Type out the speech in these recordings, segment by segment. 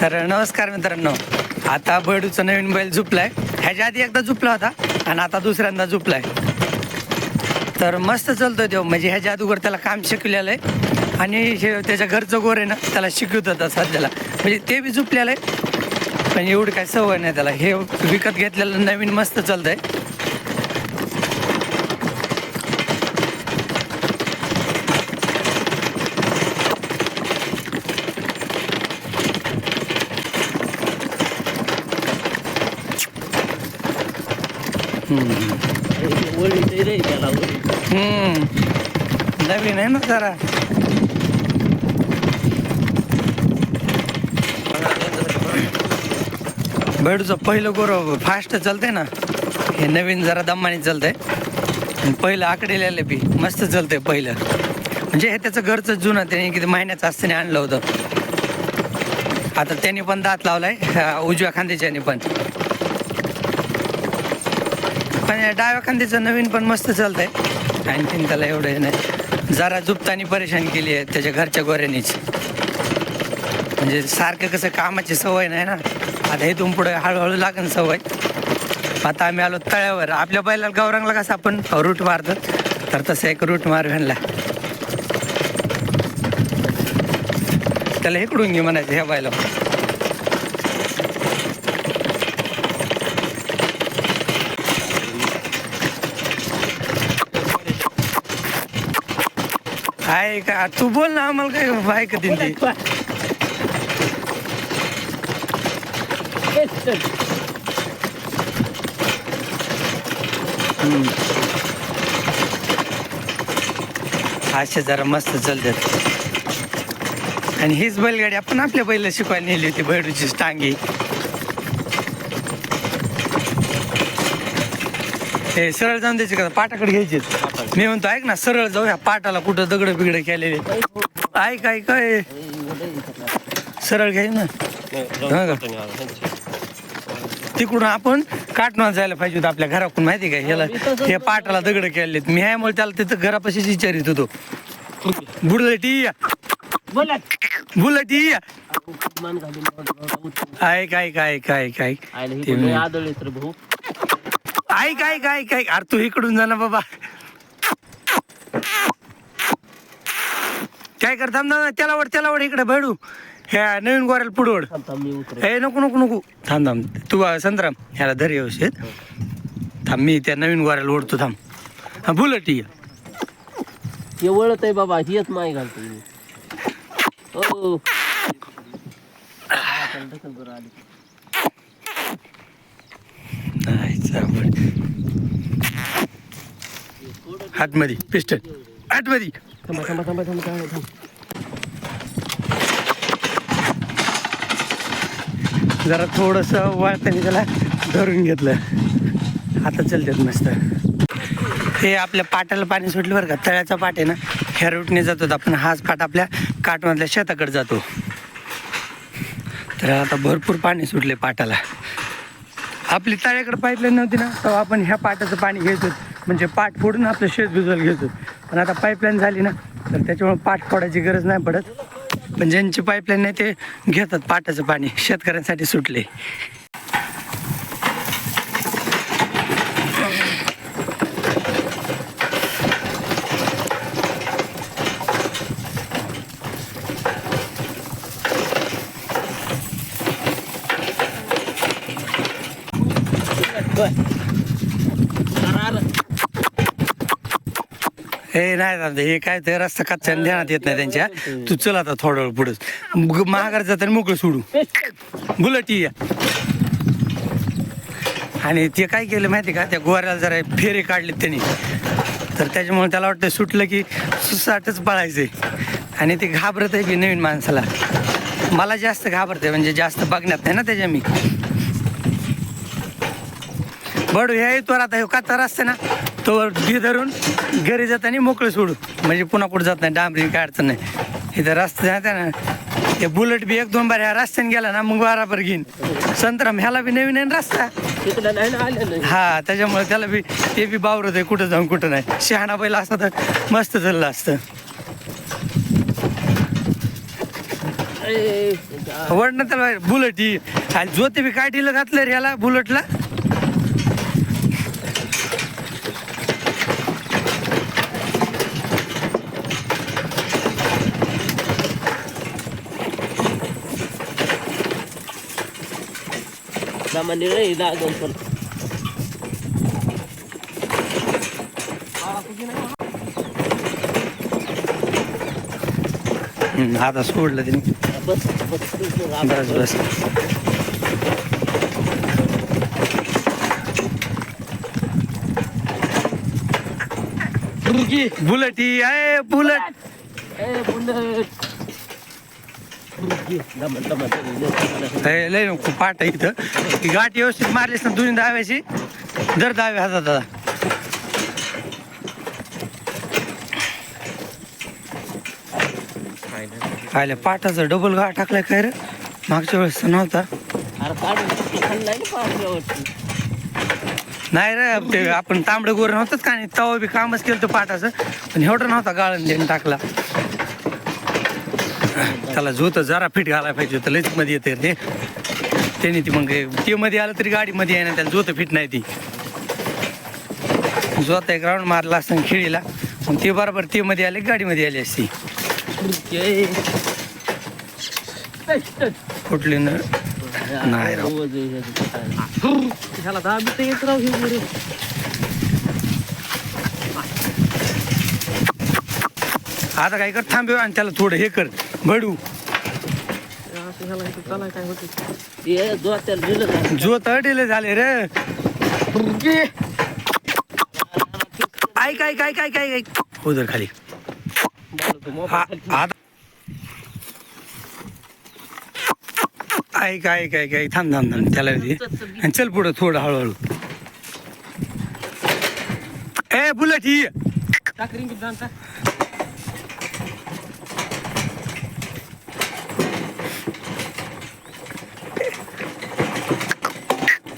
तर नमस्कार मित्रांनो. आता बडूचा नवीन बैल झुपलाय. ह्याच्या आधी एकदा झुपला होता आणि आता दुसऱ्यांदा झुपलाय. तर मस्त चालतोय तो. म्हणजे ह्याच्या अगोदर त्याला काम शिकलेलं आहे. आणि हे त्याच्या घरचं गोर आहे ना त्याला शिकवत होता सध्याला. म्हणजे ते बी झुपलेलं आहे. पण एवढी काय सवय नाही त्याला. हे विकत घेतलेलं नवीन मस्त चालतंय. आहे नवीन आहे ना जरा. बेडूचं पहिलं गोर फास्ट चालतंय ना. हे नवीन जरा दमाने चालतंय. पहिलं आकडेलेलं बी मस्त चालतंय पहिलं. म्हणजे हे त्याचं घरचं जुनं त्याने किती महिन्याचं असताना आणलं होतं. आता त्यांनी पण दात लावलाय उजव्या खांद्याच्याने पण. पण डाव्या खांद्याचं नवीन पण मस्त चालतंय. आणखीन त्याला एवढं हे नाही. जरा झुपतानी परेशान केली आहे त्याच्या घरच्या गोऱ्यानीच. म्हणजे सारखं कसं कामाची सवय नाही ना. आता इथून पुढे हळूहळू लागेल सवय. आता आम्ही आलो तळ्यावर. आपल्या बैलाला गौरंगला कसं आपण रूट मारतो तर तसं एक रूट मार घालला त्याला इकडून घे म्हणायचं ह्या बैला आहे का तू बोल ना आम्हाला काय ऐकत ती असे जरा मस्त चालतात आणि हीच बैलगाडी आपण आपल्या बैल शिकवायला नेली होती बैडूची टांगी. हे सरळ जाऊन द्यायची का? पाटाकडे घ्यायची मी म्हणतो ऐक ना सरळ जाऊ ह्या पाटाला कुठं दगड बिगड केलेले. ऐक ऐक काय सरळ घ्याय ना. हा का? तिकडून आपण काटणार जायला पाहिजे होतं आपल्या घराकडून माहिती का? ह्याला हे पाटाला दगड केलेत. मी ह्यामुळे त्याला तिथं घरापाशीच विचारित होतो. बुडलटी बुलटी. ऐक ऐक ऐक ऐक ऐक. ऐक ऐक ऐक ऐक. अरे तू इकडून जा ना बाबा. काय कर थांब त्याला वड त्याला वड इकडे भेडू. ह्या नवीन गोऱ्याला पुढवड हे नको नको नको. थांब थांब. तू संतराम ह्याला धर व्यवस्थित. थांब मी त्या नवीन गोऱ्याला ओढतो थांब. हा बुलट ये. हे वळत आहे बाबा हेच माय घालतो हा. आतमध्ये पिस्टल आतमध्ये. थांबा थांबा थांबा थांबा थांबा थांब. जरा थोडंसं वाळताना त्याला धरून घेतलं. आता चलतात मस्त. हे आपल्या पाटाला पाणी सुटलं बरं का? तळ्याचा पाट आहे ना? ह्या रूटने जातो आपण. हाच पाट आपल्या काटमधल्या शेताकडे जातो. तर आता भरपूर पाणी सुटले पाटाला. आपली तळ्याकडे पाईपलाईन नव्हती ना तेव्हा आपण ह्या पाटाचं पाणी घ्यायचो. म्हणजे पाठ फोडून आपलं शेत भिजवायला घेतो. पण आता पाईपलाईन झाली ना तर त्याच्यामुळे पाठ फोडायची गरज नाही पडत. पण ज्यांची पाईपलाईन नाही ते घेतात पाटाचं पाणी शेतकऱ्यांसाठी सुटले. हे नाही दादा हे काय ते रस्ता कच्चा देण्यात ध्यानात येत नाही त्यांच्या. तू चल आता थोडं वेळ पुढे महागार जाताना मोकळं सोडू. बुलट या. आणि ते काय केलं माहिती का? त्या गोऱ्याला जरा फेरे काढले त्यांनी. तर त्याच्यामुळे त्याला वाटतं सुटलं की सुसाटच पळायचंय. आणि ते घाबरत आहे की नवीन माणसाला. मला जास्त घाबरते म्हणजे जास्त बघण्यात नाही ना त्याच्या मी. बडू ह्या येतोवर आता ह्यो काचा रस्ता ना? तो बी धरून घरी जाताना मोकळं सोडू. म्हणजे पुन्हा कुठं जात नाही डांबरी काय अडचण नाही. इथं रस्ता जाता ना ते बुलेट बी एक दोन बार ह्या रस्त्याने गेला ना मग बराबर घेईन. संतराम ह्याला बी नवीन आहे रस्ता? हा त्याच्यामुळे त्याला बी ते बी बावरत आहे कुठं जाऊन कुठं नाही. शहाणा बैल असता तर मस्त चाललं असतं. ए, वडणं त्याला बुलेट ही आणि जोते बी काठीला घातलं रे ह्याला बुलेटला. लागून पण. हम्म, आता सोडलं त्याने बस बस बस बस. बुलेट ही आहे बुलेट. बुलेट. लय खूप पाठ आहे इथं. ती गाठ व्यवस्थित मारलीस ना दोन्ही दाव्याची दर दावे हातात दादा. आल्या पाटाचा डबल गाठ टाकलाय काय रे? मागच्या वेळेस नव्हता. अरे नाही रे ते आपण तांबडं गोर नव्हतंच का नाही? तवा बी कामच केलं होतं पाटाचं पण एवढं नव्हता गाळण देऊन टाकला. त्याला झोत जरा फिट घालायला पाहिजे होतं. लईच मध्ये येते ते त्यांनी ती मग ते मध्ये आलं तरी गाडीमध्ये आहे ना त्याला झोत फिट नाही ती. जोत एक राऊंड मारला असताना खिळीला. मग ते बरोबर ते मध्ये आले की गाडीमध्ये आली असती. कुठली न नाही हे. आता काय कर थांबव आणि त्याला थोडं हे कर. भडू. अडेले झाले रे. उधर खाली मला तो मोबाईल हा खाली- आता. ऐक ऐक ऐक ऐक. थांब थांब थांब. त्याला आणि चल पुढं थोडं हळूहळू. ए बुलेट ही टाक रिंग दान टाक.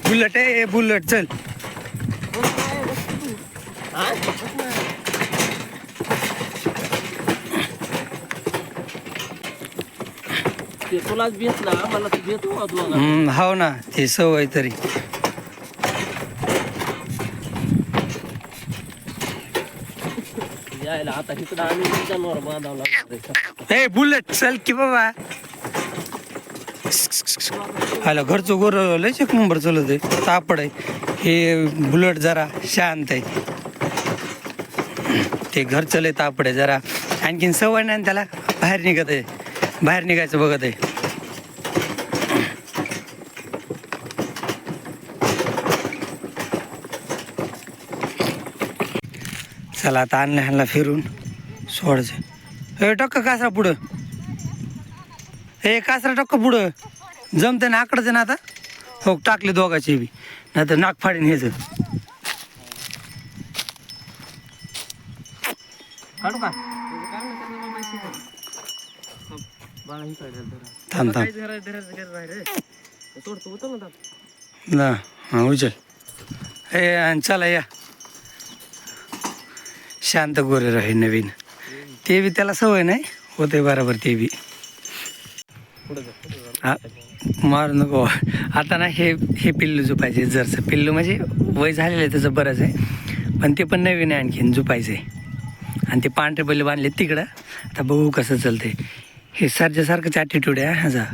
बुलेट ए बुलेट चल. हा? ते तुलाच भेट ना मला ते भेटू का तुला हम्म, हो ना ते सवय तरी. यायला आता इकडं आम्ही जनावर बांधावं लागतं ए बुलेट चल की बाबा. हॅलो घरचं गोर लयच एक नंबर चलत आहे. तापड आहे. हे बुलेट जरा शांत आहे. ते घरचं लय तापड आहे जरा. आणखीन सवय नाही त्याला? बाहेर निघत आहे. बाहेर निघायचं बघत आहे. चला आता आणलं ह्यांना फिरून. सोडायचं. ए टक्का कासरा पुढं. हे कासरा टक्क पुढं. जमते ना आकडचं ना आता? हो टाकले दोघाची बी. नाही तर नाक फाडीन हेच. काढू का? थांब थांब. ना हा उचल. ए आणि चला या. शांत गोरे राहील नवीन. ते बी त्याला सवय नाही. होते बरोबर ते बी. हा मार नको. आता ना हे हे पिल्लू झुपायचे जरचं पिल्लू म्हणजे वय झालेलं आहे त्याचं बरंच आहे. पण ते पण नवीन आहे आणखीन झुपायचं आहे. आणि ते पांढरे बैल बांधले तिकडं. आता बघू कसं चालतंय. हे सरच्यासारखंच ॲटिट्यूड आहे ह्याचा.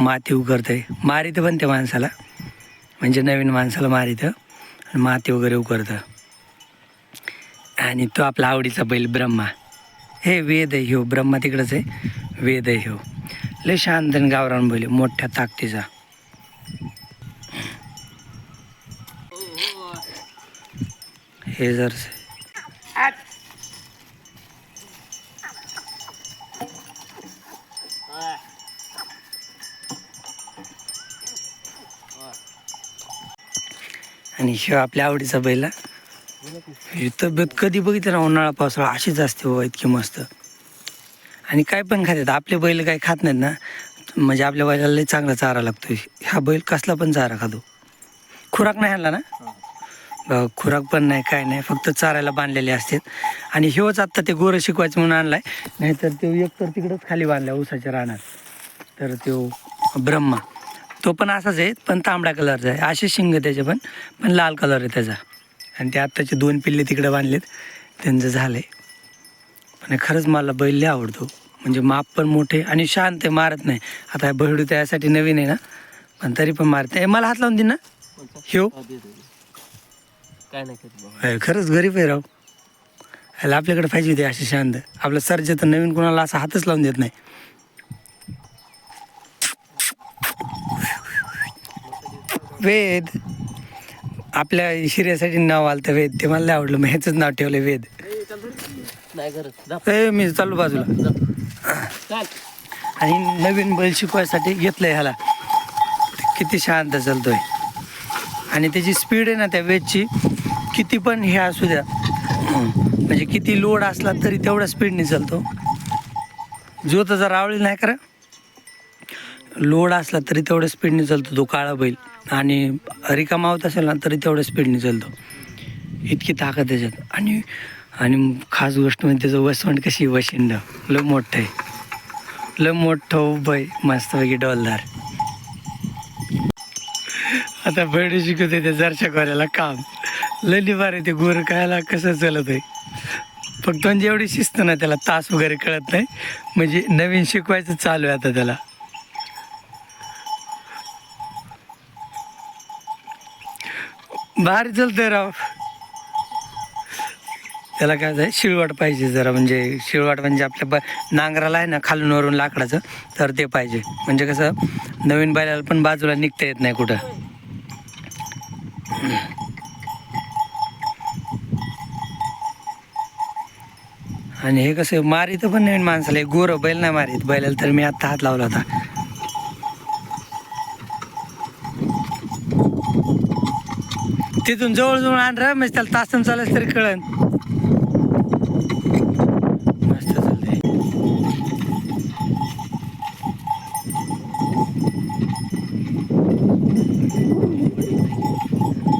माती उकरतंय मारितं पण ते माणसाला. म्हणजे नवीन माणसाला मारितं. आणि माती वगैरे उकरतं. आणि तो आपला आवडीचा बैल ब्रह्मा. हे वेद आहे ह्यो. ब्रह्मा तिकडंच आहे. वेद आहे ह्यो. लय शांत गावरान बैल मोठ्या ताकदीचा. हे जर आणि शिव आपल्या आवडीचा बैल तब्येत कधी बघितलं ना उन्हाळा पावसाळा अशीच असते बाबा इतकी मस्त. आणि काय पण खातात. आपले बैल काही खात नाहीत ना म्हणजे आपल्या बैलाला लई चांगला चारा लागतो हा बैल कसला पण चारा खातो. खुराक नाही आणला ना? खुराक पण नाही काय नाही. फक्त चारायला बांधलेले असतात. आणि ह्योच आत्ता ते गोरं शिकवायचं म्हणून आणलाय. नाहीतर ते एकतर तिकडंच खाली बांधलाय ऊसाच्या रानात. तर तो ब्रह्मा. तो पण असाच आहे पण तांबड्या कलरचा आहे. असे शिंग त्याचे पण पण लाल कलर आहे त्याचा. आणि ते आत्ताचे दोन पिल्ले तिकडे बांधलेत. त्यांचं झालं आहे पण हे खरंच मला बैल लय आवडतो. म्हणजे माप पण मोठे आणि शांत आहे मारत नाही. आता बहिडू त्यासाठी नवीन आहे ना. पण तरी पण मारते मला हात लावून दे ना? ह्यो हा. काय नाही खरंच गरीब आहे राव. ह्याला आपल्याकडे पाहिजे होते असे शांत. आपलं सर्ज तर नवीन कोणाला असा हातच लावून देत नाही. वेद. आपल्या शिर्यासाठी नाव आलं तर वेद. ते मला आवडलं. मग ह्याचंच नाव ठेवलं वेद. नाही करत जा, ए मी चालू बाजूला. चाल. आणि नवीन बैल शिकवायसाठी घेतलं ह्याला. किती शांत चालतोय. आणि त्याची स्पीड आहे ना त्या वेजची किती पण हे असू द्या. म्हणजे किती लोड असला तरी तेवढ्या स्पीडने चालतो. जो जर आवडेल नाही करा. लोड असला तरी तेवढ्या स्पीडने चालतो तो काळा बैल. आणि रिकामा होत असेल ना तरी तेवढ्या स्पीडने चालतो. इतकी ताकद त्याच्यात. आणि आणि खास गोष्ट म्हणजे त्याचं वसवंट कशी वशिंड. लय मोठं आहे. लय मोठं उभं मस्तपैकी डॉलदार. आता बैल शिकवते ते जरशा करायला काम. लय आहे ते गोर खायला कसं चालत आहे. फक्त म्हणजे एवढी शिस्त ना त्याला तास वगैरे कळत नाही. म्हणजे नवीन शिकवायचं चालू आहे आता त्याला. भारी चलतंय राव. त्याला काय आहे शिळवाट पाहिजे जरा म्हणजे शिळवाट म्हणजे आपल्या ब नांगराला आहे ना खालून वरून लाकडाचं तर ते पाहिजे. म्हणजे कसं नवीन बैलाला पण बाजूला निघता येत नाही कुठं. आणि हे कसं मारित पण नवीन माणसाला एक गोरं बैल नाही मारित. बैलाला तर मी आत्ता हात लावला होता. तिथून जवळजवळ जवळ आण म्हणजे त्याला तासन चालत तरी कळन.